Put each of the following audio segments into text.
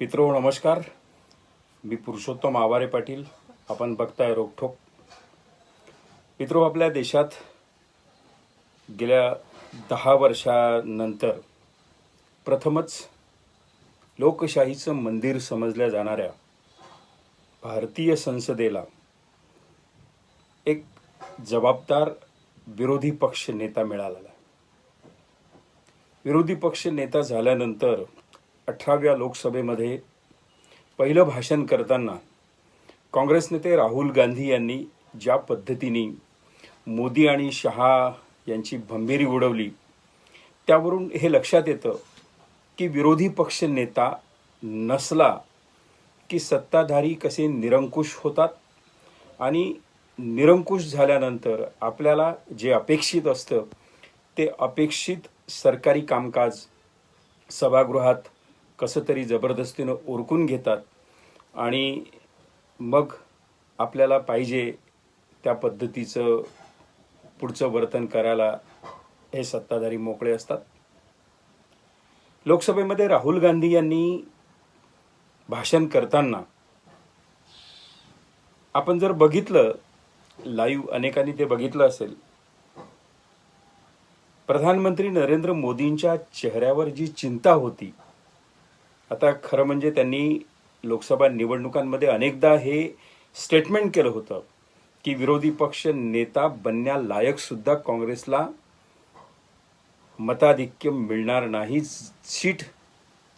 मित्रो नमस्कार. मी पुरुषोत्तम आवारे पाटील. आपण बघताय रोखोक मित्रो आपल्या देशात गेल्या दहा वर्षानंतर प्रथमच लोकशाहीचं मंदिर समजल्या जाणाऱ्या भारतीय संसदेला एक जबाबदार विरोधी पक्ष नेता मिळालेला विरोधी पक्ष नेता झाल्यानंतर अठराव्या लोकसभेमध्ये पहिलं भाषण करताना काँग्रेस नेते राहुल गांधी यांनी ज्या पद्धतीने मोदी आणि शहा यांची भंभीरी उडवली त्यावरून हे लक्षात येतं की विरोधी पक्ष नेता नसला की सत्ताधारी कसे निरंकुश होतात आणि निरंकुश झाल्यानंतर आपल्याला जे अपेक्षित असतं ते अपेक्षित सरकारी कामकाज सभागृहात कसं तरी जबरदस्तीनं ओरकून घेतात आणि मग आपल्याला पाहिजे त्या पद्धतीचं पुढचं वर्तन करायला हे सत्ताधारी मोकळे असतात. लोकसभेमध्ये राहुल गांधी यांनी भाषण करताना आपण जर बघितलं लाईव्ह अनेकांनी ते बघितलं असेल प्रधानमंत्री नरेंद्र मोदींच्या चेहऱ्यावर जी चिंता होती आता खरं म्हणजे त्यांनी लोकसभा निवडणुकांमध्ये अनेकदा हे स्टेटमेंट केलं होतं की विरोधी पक्ष नेता बनण्यालायक सुद्धा काँग्रेसला मताधिक्य मिळणार नाही सीट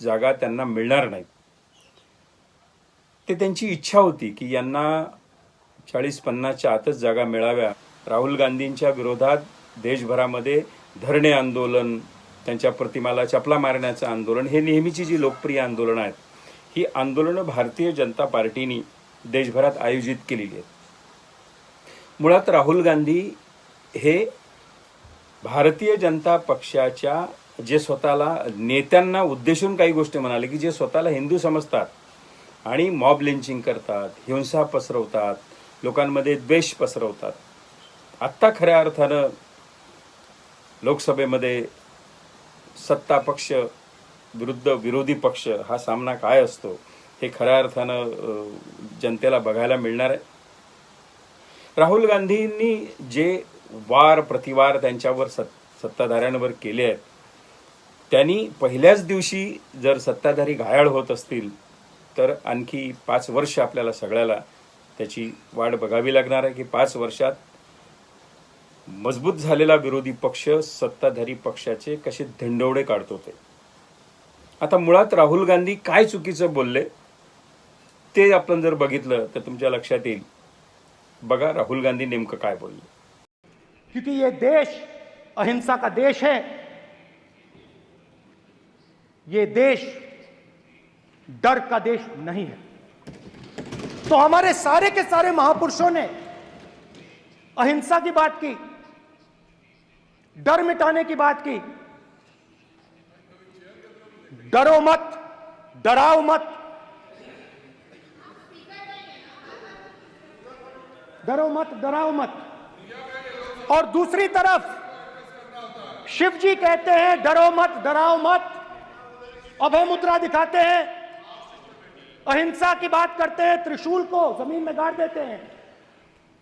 जागा त्यांना मिळणार नाही. ते त्यांची इच्छा होती की यांना चाळीस पन्नासच्या आतच जागा मिळाव्या. राहुल गांधींच्या विरोधात देशभरामध्ये धरणे आंदोलन त्यांच्या प्रतिमाला चपला मारण्याचं आंदोलन हे नेहमीची जी लोकप्रिय आंदोलनं आहेत ही आंदोलनं भारतीय जनता पार्टीने देशभरात आयोजित केलेली आहेत. मुळात राहुल गांधी हे भारतीय जनता पक्षाच्या जे स्वतःला नेत्यांना उद्देशून काही गोष्टी म्हणाले की जे स्वतःला हिंदू समजतात आणि मॉब लिंचिंग करतात हिंसा पसरवतात लोकांमध्ये द्वेष पसरवतात. आत्ता खऱ्या अर्थानं लोकसभेमध्ये सत्ता पक्ष विरुद्ध विरोधी पक्ष हा सामना काय असतो हे खऱ्या अर्थानं जनतेला बघायला मिळणार आहे. राहुल गांधींनी जे वार प्रतिवार त्यांच्यावर सत् सत्ताधाऱ्यांवर केले आहेत त्यांनी पहिल्याच दिवशी जर सत्ताधारी घायाळ होत असतील तर आणखी पाच वर्ष आपल्याला सगळ्याला त्याची वाट बघावी लागणार आहे की पाच वर्षात मजबूत झालेला विरोधी पक्ष सत्ताधारी पक्षाचे कसे धंडवडे काढतो ते. आता मुळात राहुल गांधी काय चुकीचं बोलले ते आपण जर बघितलं तर तुमच्या लक्षात येईल. बघा राहुल गांधी नेमकं काय बोलले. क्योंकि ये देश अहिंसा का देश है। ये देश डर का देश नहीं है। तो हमारे सारे के सारे महापुरुषों ने अहिंसा की बात की। डर मिटाने की बात की। डरो मत, डराओ मत। डरो मत, डराओ मत। और दूसरी तरफ़ शिव जी कहते हैं, डरो मत, डराओ मत। अभय मुद्रा दिखाते हैं। अहिंसा की बात करते हैं, त्रिशूल को ज़मीन में गाड़ देते हैं।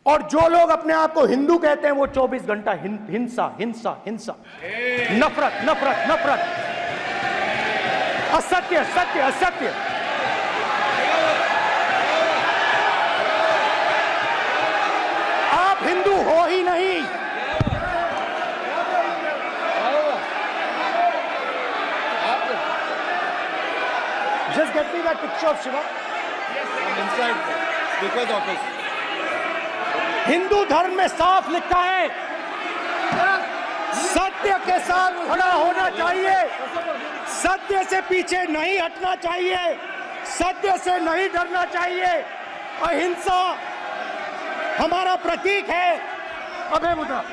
और जो लोग अपने आप को हिंदू कहते हैं, वो 24 घंटा हिंसा हिंसा हिंसा नफरत नफरत नफरत असत्य, सत्य, असत्य आप हिंदू हो ही नहीं Just get me that picture of Shiva. inside speaker's office. Hindu धर्म में साफ़ लिखा है। सत्य के साथ खड़ा होना चाहिए। सत्य से पीछे नहीं हटना चाहिए। सत्य से नहीं डरना चाहिए। अहिंसा हमारा प्रतीक है। अभय मुद्रा।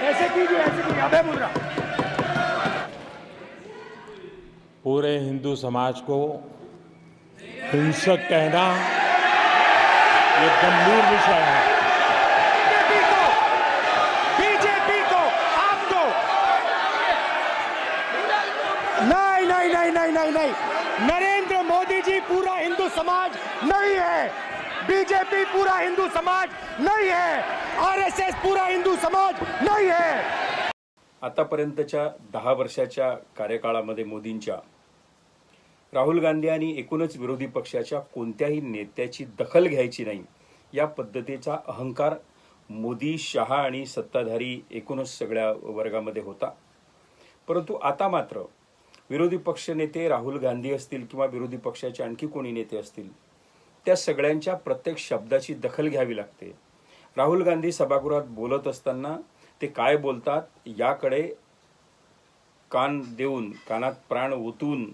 ऐसे कीजिए ऐसे कीजिए। अभय मुद्रा। पूरे हिंदू समाज को हिंसक कहना ये गंभीर विषय है। बीजेपी को बीजेपी को आपको। नहीं नहीं नहीं नहीं नहीं नहीं। नरेंद्र मोदी जी पूरा हिंदू समाज नहीं है। बीजेपी पूरा हिंदू समाज नहीं है। आरएसएस पूरा हिंदू समाज नहीं है। आतापर्यंतच्या दहा वर्षाच्या कार्यकाळामध्ये मोदींच्या राहुल गांधी आणि एकूणच विरोधी पक्षाच्या कोणत्याही नेत्याची दखल घ्यायची नाही या पद्धतीचा अहंकार मोदी शहा आणि सत्ताधारी एकूणच सगळ्या वर्गामध्ये होता. परंतु आता मात्र विरोधी पक्ष नेते राहुल गांधी असतील किंवा विरोधी पक्षाचे आणखी कोणी नेते असतील त्या सगळ्यांच्या प्रत्येक शब्दाची दखल घ्यावी लागते. राहुल गांधी सभागृहात बोलत असताना ते काय बोलतात याकडे कान देऊन कानात प्राण ओतून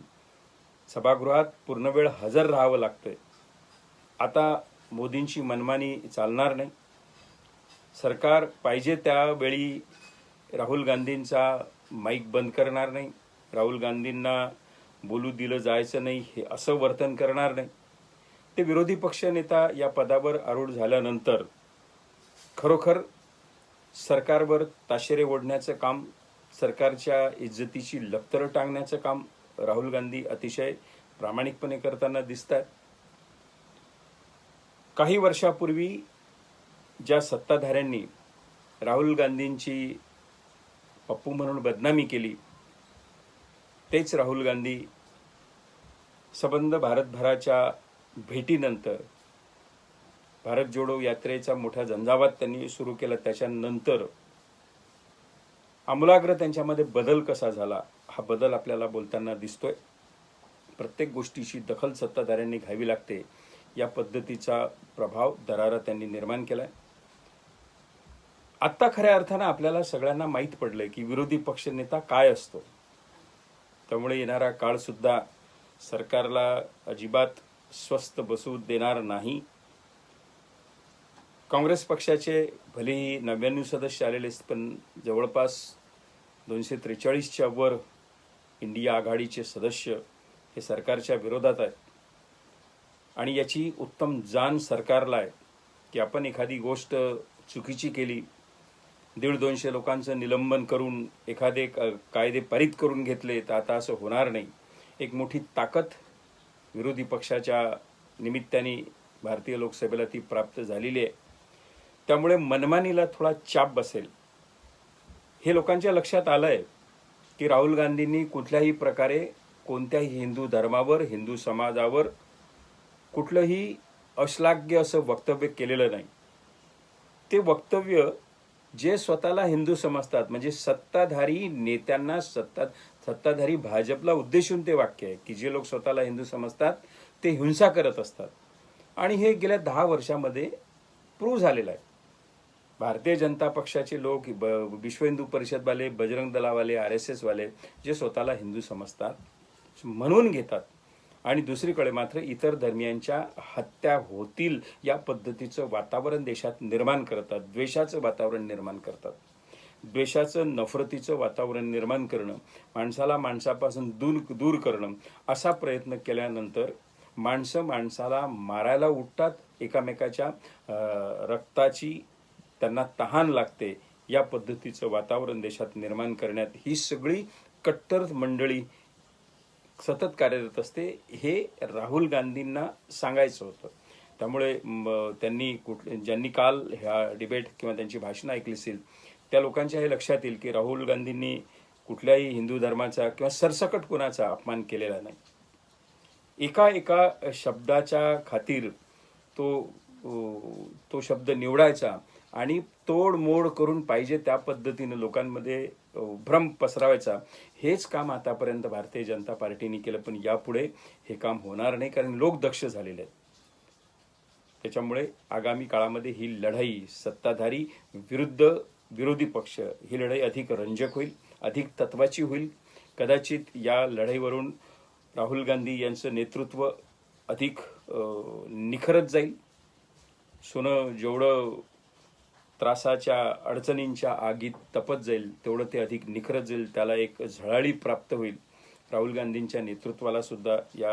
सभागृहात पूर्ण वेळ हजर राहावं लागतंय. आता मोदींची मनमानी चालणार नाही. सरकार पाहिजे त्यावेळी राहुल गांधींचा माईक बंद करणार नाही. राहुल गांधींना बोलू दिलं जायचं नाही हे असं वर्तन करणार नाही. ते विरोधी पक्षनेता या पदावर आरूढ झाल्यानंतर खरोखर सरकारवर ताशेरे ओढण्याचं काम सरकारच्या इज्जतीची लपतरं टांगण्याचं काम राहुल गांधी अतिशय प्रामाणिकपणे करताना दिसत आहेत काही वर्षापूर्वी ज्या सत्ताधाऱ्यांनी राहुल गांधींची पप्पू म्हणून बदनामी केली तेच राहुल गांधी सबंध भारतभराच्या भेटीनंतर भारत जोडो यात्रेचा मोठा झंझावात त्यांनी सुरू केला. त्याच्यानंतर आमूलाग्र त्यांच्यामध्ये बदल कसा झाला? हा बदल आपल्याला बोलताना दिसतोय. प्रत्येक गोष्टीची दखल सत्ताधाऱ्यांनी घ्यावी लागते या पद्धतीचा प्रभाव दरारा त्यांनी निर्माण केलाय. आत्ता खऱ्या अर्थानं आपल्याला सगळ्यांना माहीत पडलंय की विरोधी पक्षनेता काय असतो. त्यामुळे येणारा काळ सुद्धा सरकारला अजिबात स्वस्त बसू देणार नाही. काँग्रेस पक्षाचे भलेही नव्याण्णव सदस्य आलेले पण जवळपास दोनशे त्रेचाळीसच्या वर इंडिया आघाडीचे सदस्य हे सरकारच्या विरोधात आहेत. आणि याची उत्तम जाण सरकारला आहे की आपण एखादी गोष्ट चुकीची केली दीड दोनशे लोकांचं निलंबन करून एखादे क- कायदे पारित करून घेतले तर आता असं होणार नाही. एक मोठी ताकद विरोधी पक्षाच्या निमित्ताने भारतीय लोकसभेला ती प्राप्त झालेली आहे. त्यामुळे मनमानीला थोडा चाप बसेल. हे लोकांच्या लक्षात आलं आहे की राहुल गांधींनी कुठल्याही प्रकारे कोणत्याही हिंदू धर्मावर हिंदू समाजावर कुठलंही अश्लाघ्य असं वक्तव्य केलेलं नाही. ते वक्तव्य जे स्वतःला हिंदू समजतात म्हणजे सत्ताधारी नेत्यांना सत्ता सत्ताधारी भाजपला उद्देशून ते वाक्य आहे की जे लोक स्वतःला हिंदू समजतात ते हिंसा करत असतात. आणि हे गेल्या दहा वर्षामध्ये प्रूव्ह झालेलं आहे. भारतीय जनता पक्षाचे लोक ब विश्व हिंदू परिषदवाले बजरंग दलावाले आर एस एसवाले जे स्वतःला हिंदू समजतात म्हणून घेतात. आणि दुसरीकडे मात्र इतर धर्मियांच्या हत्या होतील या पद्धतीचं वातावरण देशात निर्माण करतात द्वेषाचं वातावरण निर्माण करतात. द्वेषाचं नफरतीचं वातावरण निर्माण करणं माणसाला माणसापासून दूर दूर करणं असा प्रयत्न केल्यानंतर माणसं माणसाला मारायला उठतात एकामेकाच्या रक्ताची त्यांना तहान लागते. या पद्धतीचं वातावरण देशात निर्माण करण्यात ही सगळी कट्टर मंडळी सतत कार्यरत असते हे राहुल गांधींना सांगायचं होतं. त्यामुळे त्यांनी कुठ ज्यांनी काल ह्या डिबेट किंवा त्यांची भाषणं ऐकली असेल त्या लोकांच्या हे लक्षात येईल की राहुल गांधींनी कुठल्याही हिंदू धर्माचा किंवा सरसकट कुणाचा अपमान केलेला नाही. एका एका शब्दाच्या खातीर तो तो शब्द निवडायचा. आणि तोडमोड करून पाहिजे त्या पद्धतीनं लोकांमध्ये भ्रम पसरावायचा. हेच काम आतापर्यंत भारतीय जनता पार्टीने केलं पण यापुढे हे काम होणार नाही कारण लोक दक्ष झालेले आहेत. त्याच्यामुळे आगामी काळामध्ये ही लढाई सत्ताधारी विरुद्ध विरोधी पक्ष ही लढाई अधिक रंजक होईल अधिक तत्वाची होईल. कदाचित या लढाईवरून राहुल गांधी यांचं नेतृत्व अधिक निखरत जाईल. सोनं जेवढं त्रासाच्या अडचणींच्या आगीत तपत जाईल तेवढं ते अधिक निखरत जाईल त्याला एक झळाळी प्राप्त होईल. राहुल गांधींच्या नेतृत्वाला सुद्धा या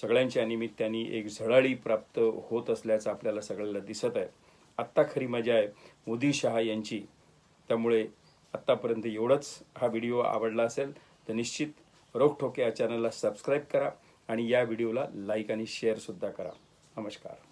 सगळ्यांच्या निमित्ताने एक झळाळी प्राप्त होत असल्याचं आपल्याला सगळ्याला दिसत आहे. आत्ता खरी मजा आहे. मोदी शहा यांची. त्यामुळे आत्तापर्यंत एवढंच हा व्हिडिओ आवडला असेल तर निश्चित रोखठोके या चॅनलला सबस्क्राईब करा आणि या व्हिडिओला लाईक आणि शेअरसुद्धा करा. नमस्कार.